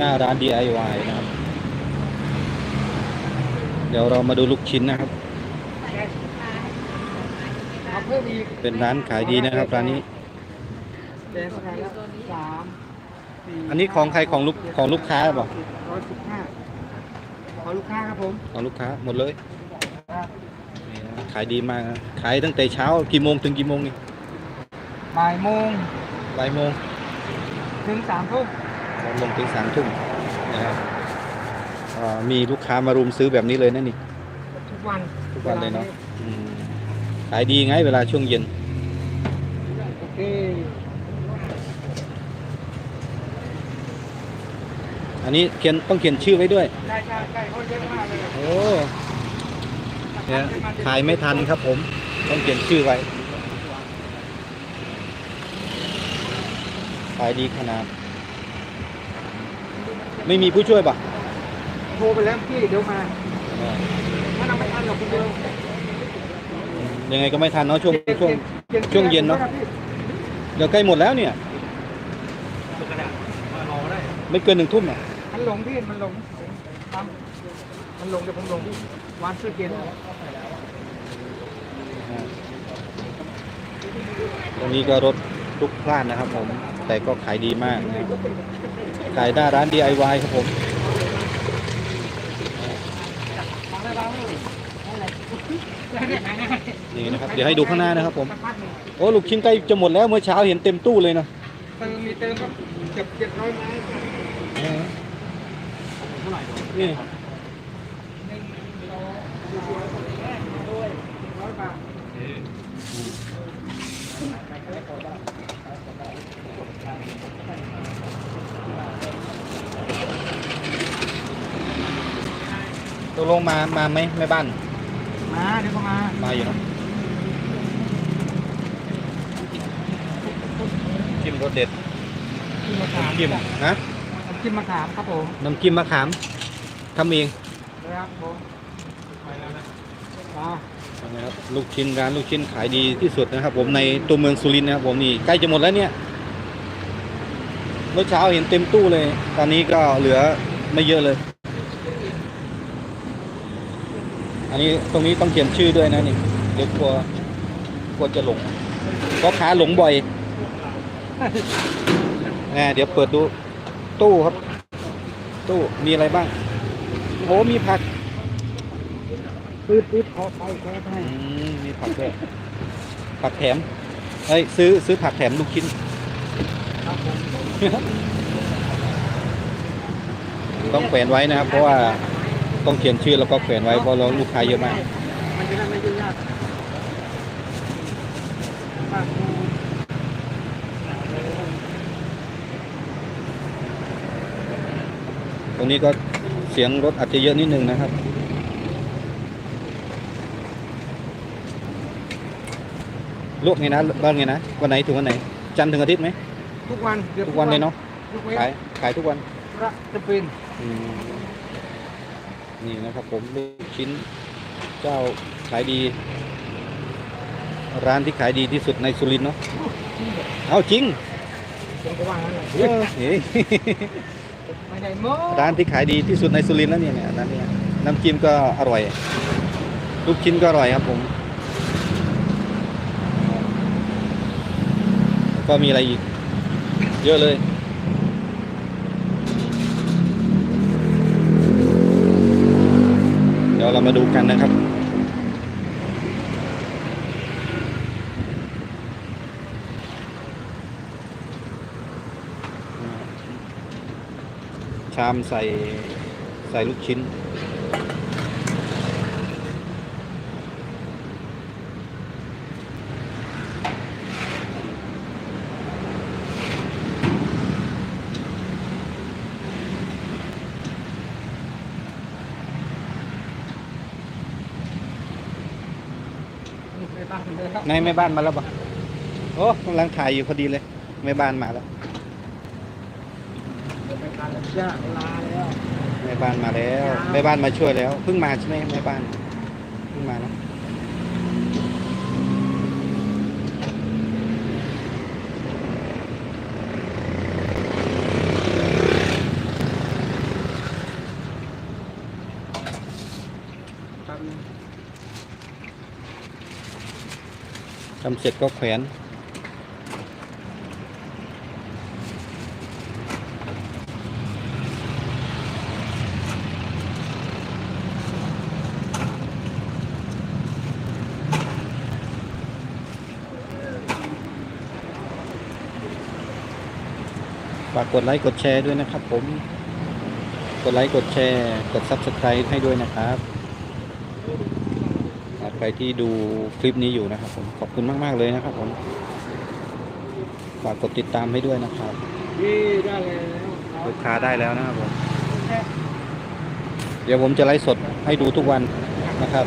หน้าร้าน DIY นะครับ เดี๋ยวเรามาดูลูกชิ้นนะครับเอาเพิ่มอีกเป็นร้านขายดีนะครับร้านนี้แดงอะไรแล้วสามสี่อันนี้ของใครของลูกของลูกค้าเปล่าร้อยสิบห้าขอลูกค้าครับผมของลูกค้าหมดเลยครับนี่นะขายดีมากนะขายตั้งแต่เช้ากี่โมงถึงกี่โมงนี่บ่ายโมงบ่ายโมงถึงสามทุ่ม ลงถึงสามทุ่มนะครับอ่ามีลูกค้ามารุมซื้อแบบนี้เลยนะนี่ทุกวันทุกวันเลยเนาะอืมขายดีไงเวลาช่วงเย็นโอเคอันนี้เขียนต้องเขียนชื่อไว้ด้วยใช่ใช่ใช่เขาเยอะมากเลยโอ้เนี่ยขายไม่ทันครับผม ต้องเขียนชื่อไว้ขายดีขนาด ไม่มีผู้ช่วยปะโทรไปแล้วพี่เดี๋ยวมาถ้าเราไม่ทันหรอกคุณเดียวยังไงก็ไม่ทันเนาะช่วงช่วงช่วงเย็นเนอะเดี๋ยวใกล้หมดแล้วเนี่ยไม่เกินหนึ่งทุ่มอะมันหลงพี่มันหลงทำมันหลงเดี๋ยวผมหลงพี่วานซื้อเกียร์ตรงนี้ก็รถทุกพลาดนะครับผม แต่ก็ขายดีมากนะครับขายหน้าร้าน DIY ครับผมนี่นะครับเดี๋ยวให้ดูข้างหน้านะครับผมโอ้ลูกชิ้นใกล้จะหมดแล้วเมื่อเช้าเห็นเต็มตู้เลยนะเติมมีเติมครับเกือบเจ็ดร้อยไม้ครับนี่ ร้อยบาท ตกลงมา มาไหมแม่บ้าน มาเดี๋ยวก็มา มาอยู่เนอะจิ้มรสเด็ดจิ้มมะขามจิ้มนะน้ำจิ้มมะขามครับผมน้ำจิ้มมะขามทำเองนะครับผมมานะครับ ลูกชิ้นร้านลูกชิ้นขายดีที่สุดนะครับ ผมในตัวเมืองสุรินทร์นะครับผมนี่ใกล้จะหมดแล้วเนี่ย เมื่อเช้าเห็นเต็มตู้เลย ตอนนี้ก็เหลือไม่เยอะเลย อันนี้ตรงนี้ต้องเขียนชื่อด้วยนะนี่เดี๋ยวกลัวกลัวจะหลงเพราะค้าหลงบ่อยแหมเดี๋ยวเปิดดูตู้ครับ ตู้มีอะไรบ้างโอ้มีผักปืดปืดขอไปแค่ให้อืมมีผักด้วยผักแถมเอ้ยซื้อซื้อผักแถมลูกชิ้นครับผมต้องแขวนไว้นะครับ เพราะว่า ต้องเขียนชื่อแล้วก็แขวนไว้เพราะเราลูกค้าเยอะมาก มันจะได้ไม่ยุ่งยากปากกูตรงนี้ก็เสียงรถอาจจะเยอะนิดนึงนะครับลวกไงนะบ้านไงนะ วันไหนถึงวันไหน จันทร์ถึงอาทิตย์ไหม ทุกวันกือบทุกวันเลยเนาะ ทุกเว้นขายขายทุกวัน พระจะเป็น อืม นี่นะครับผมลูกชิ้นเจ้าขายดี ร้านที่ขายดีที่สุดในสุรินทร์เนาะเอาจริงผมก็ว่างั้นแหละเออเฮ้ยไม่ได้โม้ร้านที่ขายดีที่สุดในสุรินทร์แล้วเนี่ยเนี่ยร้านเนี้น้ำจิ้มก็อร่อย ลูกชิ้นก็อร่อยครับผม ก็มีอะไรอีก เยอะเลย เรามาดูกันนะครับชามใส่ใส่ลูกชิ้น บ้านผมเลยครับในแม่บ้านมาแล้วปะโอ้กำลังถ่ายอยู่พอดีเลยแม่บ้านมาแล้วไปบ้านแล้วจ้าลาแล้วแม่บ้านมาแล้วแม่บ้านมาช่วยแล้วเพิ่งมาใช่ไหมแม่บ้านเพิ่งมานะำเสร็จก็แขวนฝากกดไลค์กดแชร์ด้วยนะครับผม กดไลค์กดแชร์ กด Subscribe ให้ด้วยนะครับ ใครที่ดูคลิปนี้อยู่นะครับผมขอบคุณมาก ๆ เลยนะครับผมฝากกดติดตามให้ด้วยนะครับนี่ได้แล้วลูกค้าได้แล้วนะครับผมเดี๋ยวผมจะไลฟ์สดให้ดูทุกวันนะครับ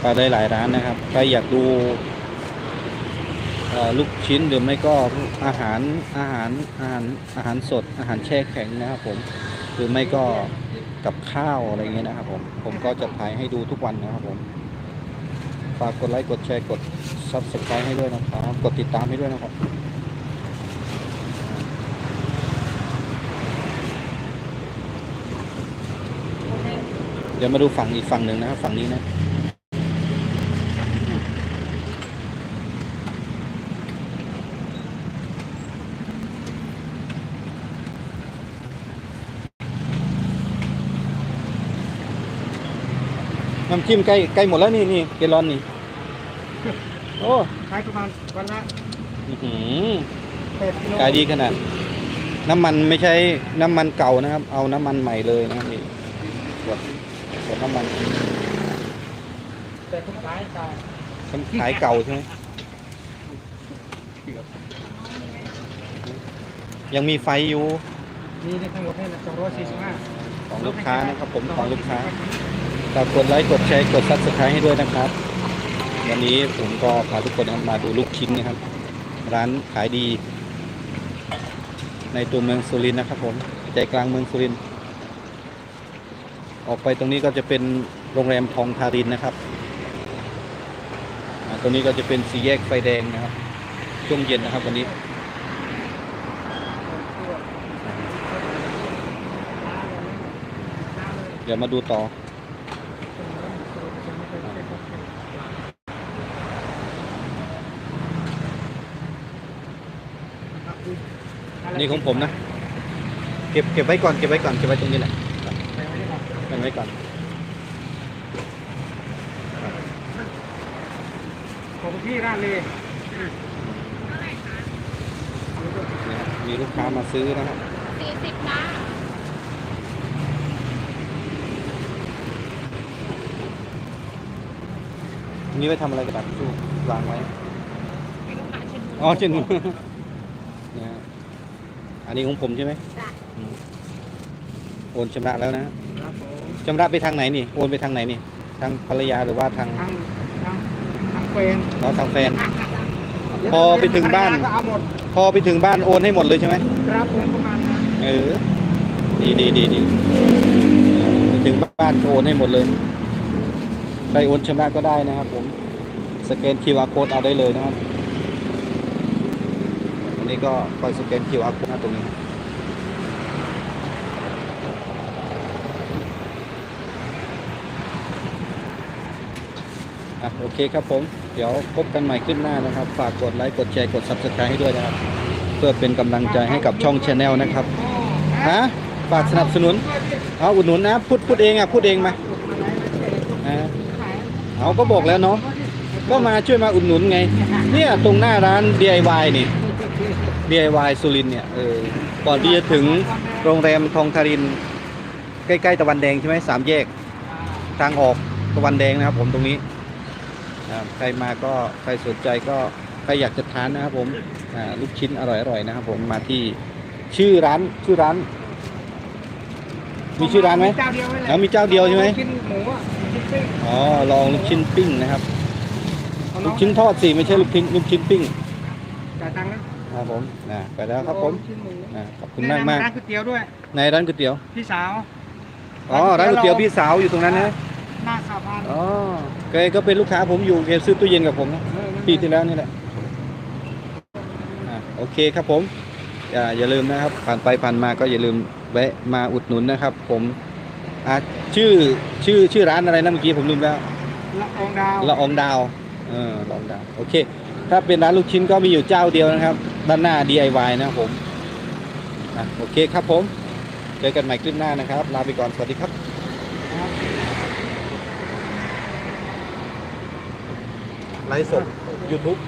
ไปได้หลายร้านนะครับใครอยากดูเอ่อลูกชิ้นหรือไม่ก็อาหารอาหารอาหารอาหารสด อาหารแช่แข็งนะครับผมหรือไม่ก็กับข้าวอะไรเงี้ยนะครับผมผมก็จะถ่ายให้ดูทุกวันนะครับผม ฝากกดไลค์กดแชร์กด subscribe ให้ด้วยนะครับ กดติดตามให้ด้วยนะครับเดี๋ยวมาดูฝั่งอีกฝั่งหนึ่งนะครับฝั่งนี้นะน้ำจิ้มใกล้ใกล้หมดแล้วนี่นี่เกลอนนี่ โอ้ขายประมาณวันละอื้อหือแปดกิโลขายดีขนาด น้ำมันไม่ใช่น้ำมันเก่านะครับ เอาน้ำมันใหม่เลยนะครับนี่ขวดขวดน้ำมันแต่ทุกขายเก่าขายเก่าใช่ไหมยังมีไฟอยู่ มีในทั้งหมดนี่นะสองร้อยสี่สิบห้าของลูกค้านะครับผมของลูกค้าฝากกดไลค์กดแชร์กดซับสไครต์ให้ด้วยนะครับ วันนี้ผมก็พาทุกคนมาดูลูกชิ้นนะครับ ร้านขายดี ในตัวเมืองสุรินทร์นะครับ ผมใจกลางเมืองสุรินทร์ออกไปตรงนี้ก็จะเป็นโรงแรมทองทารินนะครับตรงนี้ก็จะเป็นสี่แยกไฟแดงนะครับ ช่วงเย็นนะครับวันนี้เดี๋ยวมาดูต่อ นี่ของผมนะ เก็บเก็บไว้ก่อนเก็บไว้ก่อนเก็บไว้ตรงนี้แหละเก็บไว้ก่อนของพี่ร้านเลยนี่ครับมีลูกค้ามาซื้อนะครับสี่สิบจ้านี่ไว้ทำอะไรกระดาษทิชชู่วางไว้เป็นลูกค้าเช่นอ๋อเช่นนี้นะฮะ อันนี้ของผมใช่ไหมจ้ะอืมโอนชำระแล้วนะครับผมชำระไปทางไหนนี่ โอนไปทางไหนนี่ ทางภรรยาหรือว่าทางทางทางทางเฟนเราทางแฟน พอไปถึงบ้าน ก็เอาหมดพอไปถึงบ้านโอนให้หมดเลยใช่ไหม ครับผมประมาณนั้นเออ ดีดีดีดีไปถึงบ้านก็โอนให้หมดเลย ใครโอนชำระก็ได้นะครับผม สแกน QR code เอาได้เลยนะครับอั นี้ก็คอยสแกน QR code หน้าตรงนี้อะโอเคครับผม เดี๋ยวพบกันใหม่ขึ้นหน้านะครับ ฝากกดไลค์ กดแชร์ กด Subscribe ให้ด้วยนะครับ เพื่อเป็นกำลังใจให้กับช่อง Channel นะครับฮะฝากสนับสนุน เอาอุดหนุนนะ พูดพูดเองอะ พูดเองมาเอาก็บอกแล้วเนาะก็มาช่วยมาอุดหนุนไง เนี่ยตรงหน้าร้าน DIY นี่ DIY สุรินทร์เนี่ยเออก่อนที่จะถึงโรงแรมทองทาริน ใกล้ๆตะวันแดงใช่ไหมสามแยก ทางออกตะวันแดงนะครับ ผมตรงนี้อ่าใครมาก็ใครสนใจก็ใครอยากจะทานนะครับ ผมอ่าลูกชิ้นอร่อยๆนะครับ ผมมาที่ชื่อร้านชื่อร้าน มีชื่อร้านไหมเจ้าเดียวไว้แหละแล้วมีเจ้าเดียวใช่ไหมกินหมูอะชิ้นปิ้งอ๋อลองลูกชิ้นปิ้งนะครับเอาลูน้อกงชิ้นทอดสิไม่ใช่ลูกชิ้นลูกชิ้นปิ้งจ่ายตังค์นะ ครับผมนะไปแล้วครับผมลูกชิ้นหมูนะขอบคุณมากมากแนะนำร้านก๋วยเตี๋ยวด้วยๆในร้านก๋วยเตี๋ยว พี่สาว อ๋อ ร้านก๋วยเตี๋ยวพี่สาวอยู่ตรงนั้นนะหน้าสาพานอ๋อแกก็เป็นลูกค้าผมอยู่แกซื้อตู้เย็นกับผมนะเออนั่นปีที่แล้วนี่แหละอะโอเคครับผม อย่าอย่าลืมนะครับ ผ่านไปผ่านมาก็อย่าลืมแวะมาอุดหนุนนะครับ ผมอะชื่อชื่อชื่อร้านอะไรนะเมื่อกี้ผมลืมแล้วละอองดาวละอองดาวเออละอองดาว โอเค ถ้าเป็นร้านลูกชิ้นก็มีอยู่เจ้าเดียวนะครับ ด้านหน้า DIY นะครับผมนะโอเคครับผม เจอกันใหม่คลิปหน้านะครับ ลาไปก่อน สวัสดีครับไลฟ์สด YouTube